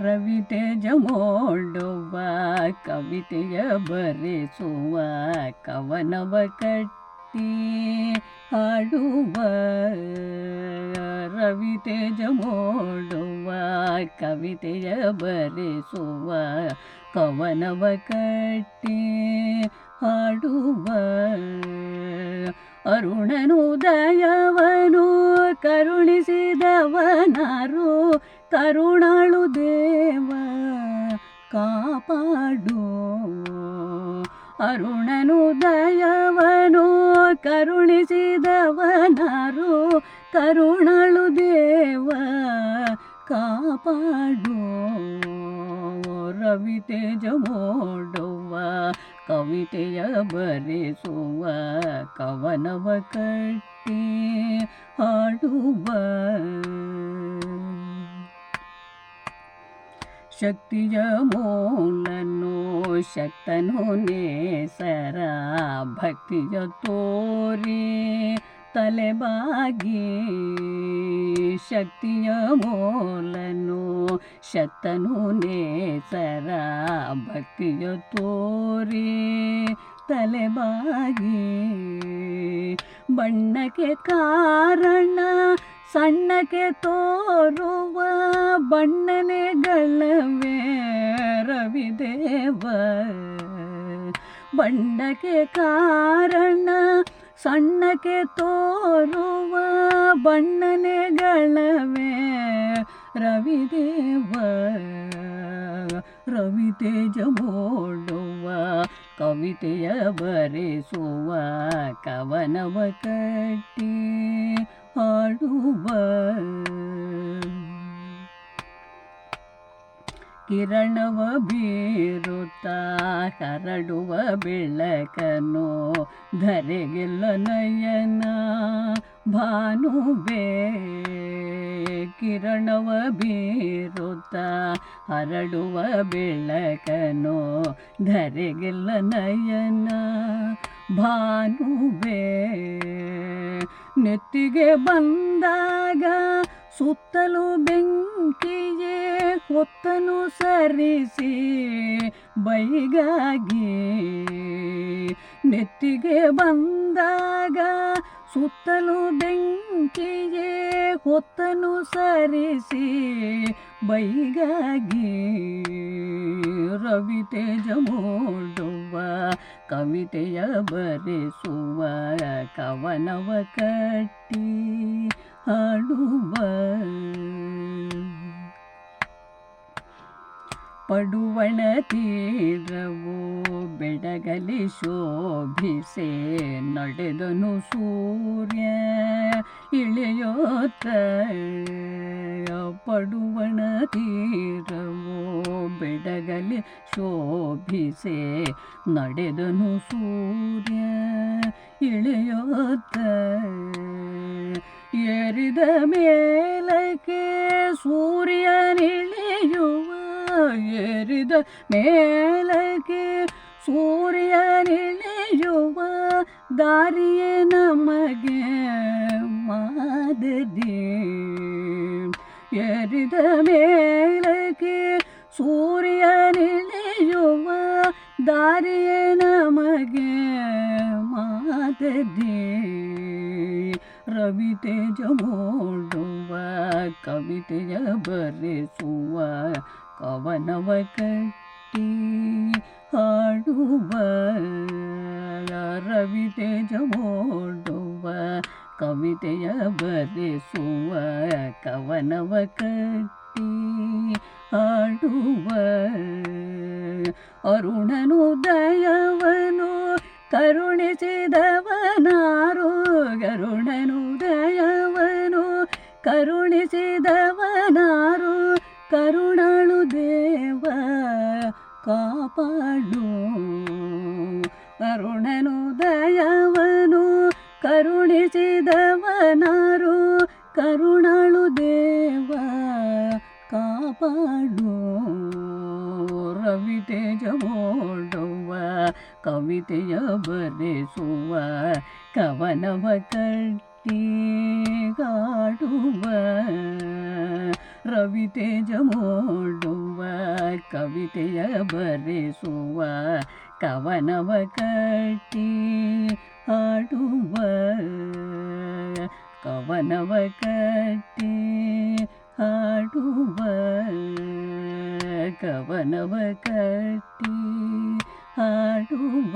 ರವಿ ತೇಜ ಮೋಡುವ, ಕವಿತೆಯ ಬರೆಸುವ, ಕವನವ ಕಟ್ಟಿ ಹಾಡುವ. ರವಿ ತೇಜ ಮೋಡುವ, ಕವಿತೆಯ ಬರೆಸುವ, ಕವನವ ಕಟ್ಟಿ ಹಾಡುವ. ಅರುಣನುದಯವನು ಕರುಣಿಸಿದವನಾರು ಕರುಣಾಳು ದೇವ, ಕಾಪಾಡು. ಅರುಣನುದಯವನು ಕರುಣಿಸಿದವನರು. ಕರುಣಾಳು ದೇವ, ಕಾಪಾಡು. ರವಿ ತೇಜ ಮೋಡುವ, ಕವಿತೆಯ ಬರೆಸುವ, ಕವನವ ಕಟ್ಟಿ ಹಾಡುವ. ಶಕ್ತಿಯ ಮೂಲನು, ಶಕ್ತನು ನೇಸರ ಭಕ್ತಿಯ ತೋರಿ, ತಲೆಬಾಗಿ. ಶಕ್ತಿಯ ಮೂಲನು, ಶಕ್ತನು ನೇಸರ ಭಕ್ತಿಯ ತೋರಿ, ತಲೆಬಾಗಿ. ಬಣ್ಣಕ್ಕೆ ಕಾರಣ, ಸಣ್ಣಕ್ಕೆ ತೋರುವ ಬಣ್ಣನೆಗಳವೇ ರವಿದೇವ ಬಣ್ಣಕ್ಕೆ ಕಾರಣ ಸಣ್ಣಕ್ಕೆ ತೋರುವ ಬಣ್ಣನೆಗಳವೇ ರವಿದೇವ ರವಿ ತೇಜ ಮೋಡುವ ಕವಿತೆಯ ಬರೆಸುವ ಕವನವ ಕಟ್ಟಿ ಹಾಡುವ ಕಿರಣವ ಬೀರುತ್ತ ಹರಡುವ ಬೆಳಕನು ಧರೆಗೆಲ್ಲ ನಯನ ಭಾನುಬೆ ಕಿರಣವ ಬೀರುತ್ತ ಹರಡುವ ಬೆಳಕನು ಧರೆಗೆಲ್ಲ ನಯನ ಭಾನುಬೆ ನೆತ್ತಿಗೆ ಬಂದಾಗ ಸುತ್ತಲೂ ಬೆಂಕಿಯೇ ಹೊತ್ತನು ಸರಿಸಿ ಬೈಗಾಗಿ. ನೆತ್ತಿಗೆ ಬಂದಾಗ ಸುತ್ತಲು ಬೆಂಕಿಗೆ ಹೊತ್ತನು ಸರಿಸಿ ಬೈಗಾಗಿ. ರವಿ ತೇಜ ಮೂಡುವ, ಕವಿತೆಯ ಬರೆಸುವ, ಕವನವ ಕಟ್ಟಿ ಹಾಡುವ. ಪಡುವಣ ತೀರವು ಬೆಡಗಲಿ ಶೋಭಿಸೆ ನಡೆದನು ಸೂರ್ಯ. ಇಳೆಯೋತ ಪಡುವಣ ತೀರವೋ ಬೆಡಗಲಿ ಶೋಭಿಸೆ ನಡೆದನು ಸೂರ್ಯ. ಇಳಿಯೋತ ಏರಿದ ಮೇಲಕ್ಕೆ ಸೂರ್ಯನಿಳಿಯುವ ಏರಿದ ಮೇಲಕ್ಕೆ ಸೂರ್ಯನಿಳಿಯುವ ದಾರಿಯೇ ನಮಗೆ ಮಾದರಿ ಏರಿದ ಮೇಲಕ್ಕೆ ಸೂರ್ಯನಿಳಿಯುವ ದಾರಿಯೇ ನಮಗೆ ಮಾದರಿ ರವಿ ತೇಜ ಮೋಡುವ ಕವಿತೆಯ ಬರೆಸುವ ಕವನವ ಕಟ್ಟಿ ಹಾಡುವ ರವಿ ತೇಜ ಮೋಡುವ ಕವಿತೆಯ ಬರೆಸುವ ಕವನವ ಕಟ್ಟಿ ಹಾಡುವ ಅರುಣನು ದಯವನು ಕರುಣಿಸಿದವನಾರು ಗರುಣನು ದಯವನು ಕರುಣಿಸಿದವನಾರು ಕರುಣಾಳು ದೇವ ಕಾಪಾಡು. ಅರುಣನು ದಯವನು, ಕರುಣಿಸಿದವನಾರು, ಕರುಣಾಳು ದೇವ, ಕಾಪಾಡು. ರವಿ ತೇಜ ಮೋಡುವ, ಕವಿತೆಯ ಬರೆಸುವ, ಕವನವ ಕಟ್ಟಿ ಕಾಡುವ. ರವಿ ತೇಜ ಮೋಡುವ ಕವಿತೆಯ ಬರೆಸುವ ಕವನವ ಕಟ್ಟಿ ಹಾಡುವ ಕವನವ ಕಟ್ಟಿ ಹಾಡುವ ಕವನವ ಕಟ್ಟಿ ಹಾಡುವ